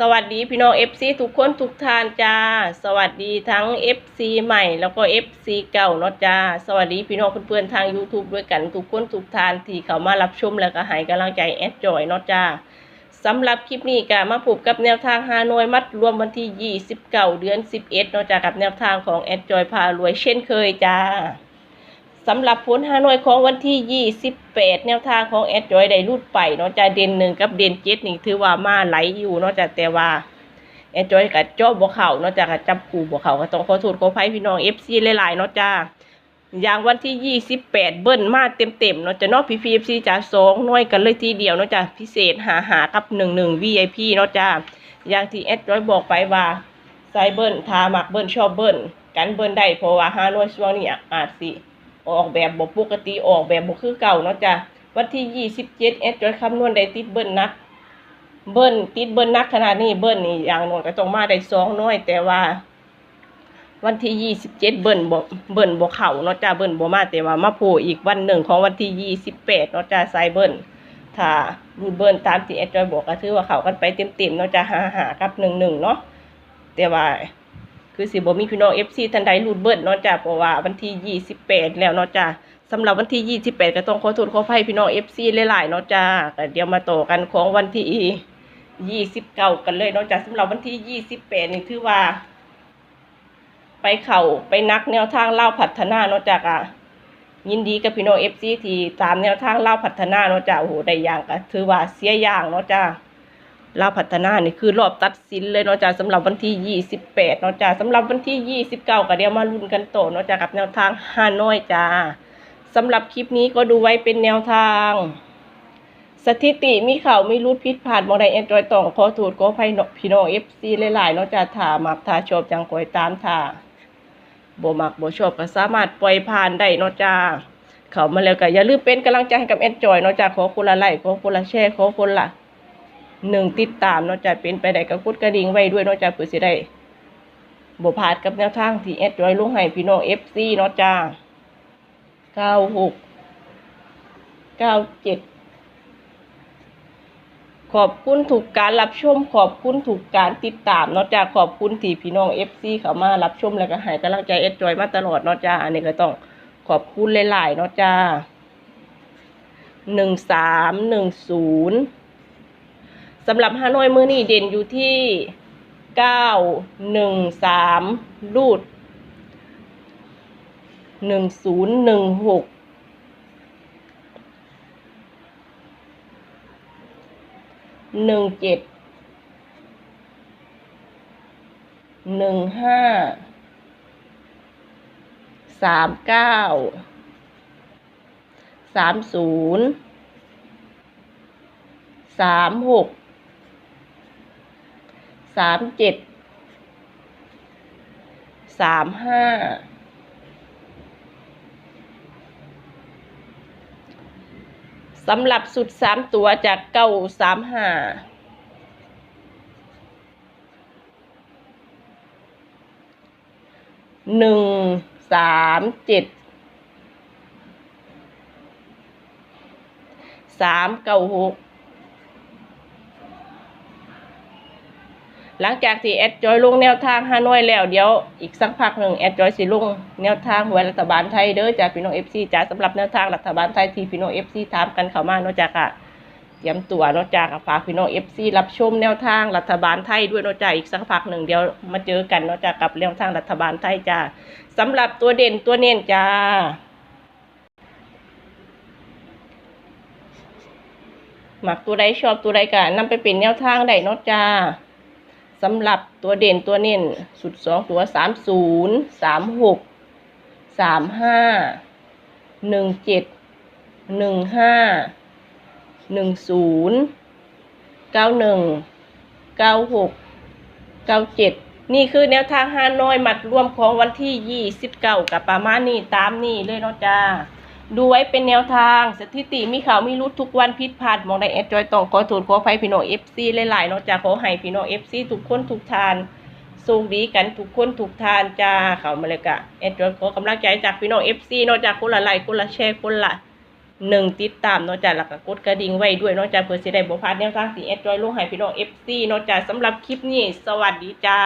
สวัสดีพี่น้อง FC ทุกคนทุกท่านจ้า สวัสดีทั้ง FC ใหม่แล้วก็ FC เก่าเนาะจ้า สวัสดีพี่น้องเพื่อนๆทาง YouTube ด้วยกันทุกคนทุกท่านที่เข้ามารับชมแล้วก็ให้กำลังใจแอดจอยเนาะจ้าสำหรับคลิปนี้ก็มาพบกับแนวทางฮานอยมัดรวมวันที่ 29 เดือน 11เนาะจ้ากับแนวทางของแอดจอยพารวยเช่นเคยจ้า สำหรับผลฮานอยของวันที่ 28 แนวทางของแอดจอยได้รูดไปเนาะจ้าเด่นหนึ่งกับเด่นเจ็ดนี่ถือว่ามาไหลอยู่เนาะจ้าแต่ว่าแอดจอยกับจอบบ่เข่าเนาะจ้ากับจับคู่บ่เข่าก็ต้องขอโทษขอภัยพี่น้อง FC หลายๆเนาะจ้าอย่างวันที่ 28 เบิ้ลมาเต็มๆเนาะจ้าเนาะพี่พี FC จ้าสองน้อยกันเลยทีเดียวเนาะจ้าพิเศษหาหากับ11 VIP เนาะจ้าอย่างที่แอดจอยบอกไปว่าใส่เบิ้ลทามักเบิ้ลชอบเบิ้ลกันเบิ้ลได้เพราะว่าฮานอยช่วงนี้อาจสิ ออกแบบบ่ปกติออกแบบบ่คือเก่าเนาะจ้ะวันที่27เจ็ดเอสจอยคำนวณได้ติดเบิ้ลนัก เบิ้ลติดเบิ้ลนักขนาดนี้เบิ้ลนี่อย่างน้อยก็ต้องมาได้สองน้อย แต่ว่า วันที่27เจ็ดเบิ้ลบ่เบิ้ลบ่เข้าเนาะจ้ะเบิ้ลบ่มาแต่ว่ามาโผล่อีกวันหนึ่งของวันที่28เนาะจ้ะไซเบิ้ลถ้ารูดเบิ้ลตามที่เอสจอยบอกก็ถือว่าเข้ากันไปเต็มๆเนาะจ้ะหาๆกับ11เนาะแต่ว่า คือสิบ่มีพี่น้อง FC ท่านใดรูดเบิร์ดเนาะจ้ะเพราะว่าวันที่28แล้วเนาะจ้ะสำหรับวันที่28ก็ต้องขอโทษขออภัยพี่น้อง FC หลายๆเนาะจ้ะก็เดี๋ยวมาต่อกันของวันที่29กันเลยเนาะจ้ะสำหรับวันที่28นี่ถือว่า ไปเข่าไปนักแนวทางเล่าพัฒนาเนาะจ้ะอะยินดีกับพี่น้อง FC ที่ตามแนวทางเล่าพัฒนาเนาะจ้ะโอ้โหได้อย่างก็ถือว่าเสียอย่างเนาะจ้ะ ลาวพัฒนานี่คือรอบตัดสินเลยเนาะจ้าสำหรับวันที่ 28เนาะจ้าสำหรับวันที่ 29 ก็เดี๋ยวมาลุ้นกันต่อเนาะจ้ากับแนวทางฮานอยจ้าสำหรับคลิปนี้ก็ดูไว้เป็นแนวทาง สถิติมีข่าวมีรูดพิษผ่านมอไดแอนดรอยต้องขอโทษขออภัยพี่น้อง FC หลายๆเนาะจ้าถามักถาชอบจังคอยตามถ้าบ่มักบ่ชอบก็สามารถปล่อยผ่านได้เนาะจ้าเขามาแล้วก็อย่าลืมเป็นกำลังใจให้กับแอนจอยเนาะจ้าขอคนละไลค์ขอคนละแชร์ขอคนละ หนึ่งติดตามนาะจะเป็นไปได้กับกุดกระดิ่งไว้ด้วยนาะจะเพื่อสิได้บ่พาดกับแนวทางที่แอดจอยลุงให้พี่น้อง FC เนาะจ้าเก้าหกเก้าเจ็ดขอบคุณถูกการรับชม ขอบคุณถูกการติดตามนาะจ้าขอบคุณที่พี่น้อง FC เขามารับชมแล้วก็ให้กำลังใจแอดจอยมาตลอดนาะจ้าอันนี้ก็ต้องขอบคุณหลายๆนาะจ้าหนึ่งสามหนึ่งศูนย์ สำหรับฮานอยมือนี่เด่นอยู่ที่เก้าหนึ่งสามรูดหนึ่งศูนย์หนึ่งหกหนึ่งเจ็ดหนึ่งห้าสามเก้าสามศูนย์สามหก สามเจ็ดสามห้าสำหรับสุดสามตัวจากเก้าสามห้าหนึ่งสามเจ็ดสามเก้าหก หลังจากที่แอดจอยลงแนวทางฮานอยแล้วเดี๋ยวอีกสักพักหนึ่งแอดจอยสิลงแนวทางหวยรัฐบาลไทยเด้อจากพี่น้องเอฟซีจ้าสำหรับแนวทางรัฐบาลไทยที่พี่น้องเอฟซีถามกันเข้ามาเนาะจากอะเตรียมตัวนาะจากฝากพี่น้องเอฟซีรับชมแนวทางรัฐบาลไทยด้วยนาะจากอีกสักพักหนึ่งเดี๋ยวมาเจอกันนาะจากกับแนวทางรัฐบาลไทยจ้าสำหรับตัวเด่นตัวเน้นจ้าหมักตัวใดชอบตัวใดก็นำไปเป็นแนวทางได้นาะจ้า สำหรับตัวเด่นตัวเน้นสุดสองตัวสามศูนย์สามหกสามห้าหนึ่งเจ็ดหนึ่งห้าหนึ่งศูนย์เก้าหนึ่งเก้าหกเก้าเจ็ดนี่คือแนวทางฮานอยมัดรวมของวันที่ยี่สิบเก้ากับประมาณนี้ตามนี้เลยเนาะจ้า ดูไว้เป็นแนวทางสถิติมีข่าวมีรุดทุกวันพิดพลาดมองได้แอดจอยต้องขอโทษขออภัยพี่น้องเอฟซีหลายๆเนาะจ้าขอให้พี่น้องเอฟซีทุกคนทุกทานสูงดีกันทุกคนทุกทานจ้าเขามาเลยกะแอดจอยขอกำลังใจจากพี่น้องเอฟซีเนาะจากคนละไลค์คนละแชร์คนละหนึ่งติดตามเนาะจ้ะแล้วก็กดกระดิ่งไว้ด้วยเนาะจ้ะเพื่อสิได้บ่พลาดแนวทางสีแอดจอยลงให้พี่น้อง FC เนาะจ้ะสำหรับคลิปนี้ สวัสดีจ้า